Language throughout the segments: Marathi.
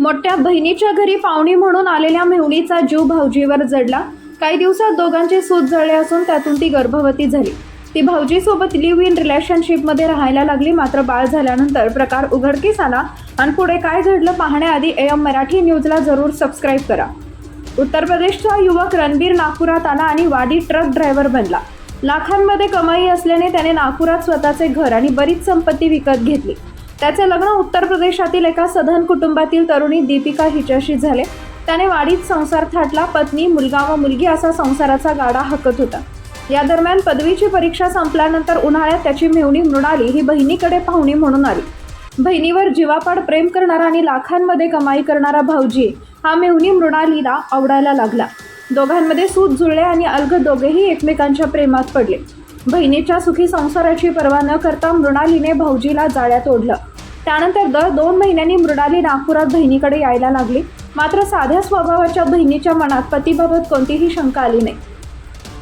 मोठ्या बहिणीच्या घरी पाहुणी म्हणून आलेल्या मेहुणीचा जीव भाऊजीवर जडला. काही दिवसात दोघांचे सूत जळले असून त्यातून ती गर्भवती झाली. ती भाऊजीसोबत लिव्ह इन रिलेशनशिपमध्ये राहायला लागली. मात्र बाळ झाल्यानंतर प्रकार उघडकीस आला. आणि पुढे काय घडलं पाहण्याआधी एम मराठी न्यूजला जरूर सबस्क्राईब करा. उत्तर प्रदेशचा युवक रणबीर नागपुरात आला आणि वाडी ट्रक ड्रायव्हर बनला. लाखांमध्ये कमाई असल्याने त्याने नागपुरात स्वतःचे घर आणि बरीच संपत्ती विकत घेतली. त्याचे लग्न उत्तर प्रदेशातील एका सधन कुटुंबातील तरुणी दीपिका हिच्याशी झाले. त्याने वाडीत संसार थाटला. पत्नी मुलगा व मुलगी असा संसाराचा गाडा हकत होता. या दरम्यान पदवीची परीक्षा संपल्यानंतर उन्हाळ्यात त्याची मेहुणी मृणाली ही बहिणीकडे पाहुणी म्हणून आली. बहिणीवर जीवापाड प्रेम करणारा आणि लाखांमध्ये कमाई करणारा भाऊजी हा मेहुणी मृणालीला आवडायला लागला. दोघांमध्ये सूत जुळले आणि अलग दोघेही एकमेकांच्या प्रेमात पडले. बहिणीच्या सुखी संसाराची पर्वा न करता मृणालीने भाऊजीला जाळ्यात ओढलं. त्यानंतर दर दोन महिन्यांनी मृणाली नागपुरात बहिणीकडे यायला लागली. मात्र साध्या स्वभावाच्या बहिणीच्या मनात पतीबाबत कोणतीही शंका आली नाही.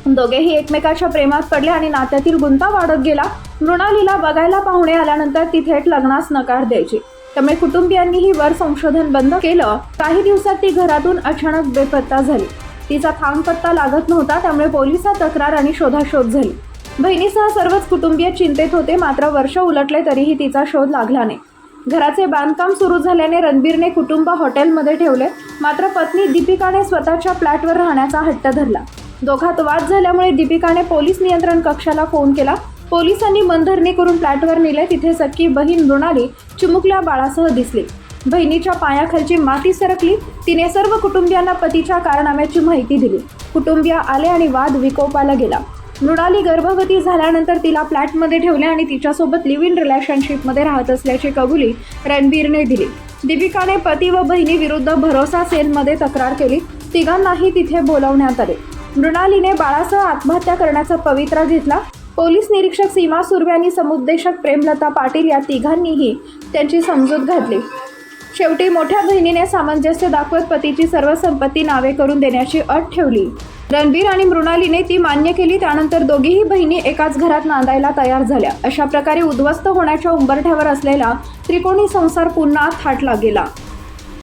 दोघेही एकमेकाच्या प्रेमात पडले आणि नात्यातील गुंता वाढत गेला. मृणालीला बघायला पाहुणे आल्यानंतर ती थेट लग्नास नकार द्यायची. त्यामुळे कुटुंबियांनीही वर संशोधन बंद केलं. काही दिवसात ती घरातून अचानक बेपत्ता झाली. तिचा थांब पत्ता लागत नव्हता त्यामुळे पोलिसात तक्रार आणि शोधाशोध झाली. बहिणीसह सर्वच कुटुंबीय चिंतेत होते मात्र वर्ष उलटले तरीही तिचा शोध लागला नाही. घराचे बांधकाम सुरू झाल्याने रणबीरने कुटुंब हॉटेलमध्ये ठेवले मात्र पत्नी दीपिकाने स्वतःच्या फ्लॅटवर राहण्याचा हट्ट धरला. दोघात वाद झाल्यामुळे दीपिकाने पोलीस नियंत्रण कक्षाला फोन केला. पोलिसांनी मनधरणी करून फ्लॅटवर नेले तिथे सख्खी बहीण मृणाली चिमुकल्या बाळासह दिसली. बहिणीच्या पायाखालची माती सरकली तिने सर्व कुटुंबियांना पतीच्या कारनाम्याची माहिती दिली. कुटुंबीय आले आणि वाद विकोपाला गेला. मृणाली गर्भवती झाल्यानंतर तिला फ्लॅटमध्ये ठेवले आणि तिच्यासोबत लिव्ह इन रिलेशनशिपमध्ये राहत असल्याची कबुली रणबीरने दिली. दीपिकाने पती व बहिणी विरुद्ध भरोसा सेलमध्ये तक्रार केली. तिघांनाही तिथे बोलावण्यात आले. मृणालीने बाळासह आत्महत्या करण्याचा पवित्रा घेतला. पोलीस निरीक्षक सीमा सुर्वे आणि समुपदेशक प्रेमलता पाटील या तिघांनीही त्यांची समजूत घातली. शेवटी मोठ्या बहिणीने सामंजस्य दाखवत पतीची सर्व संपत्ती नावे करून देण्याची अट ठेवली. रणबीर आणि मृणालीने ती मान्य केली त्यानंतर दोघीही बहिणी एकाच घरात नांदायला तयार झाल्या. अशा प्रकारे उद्ध्वस्त होण्याच्या उंबरठ्यावर असलेला त्रिकोणी संसार पुन्हा थाटला गेला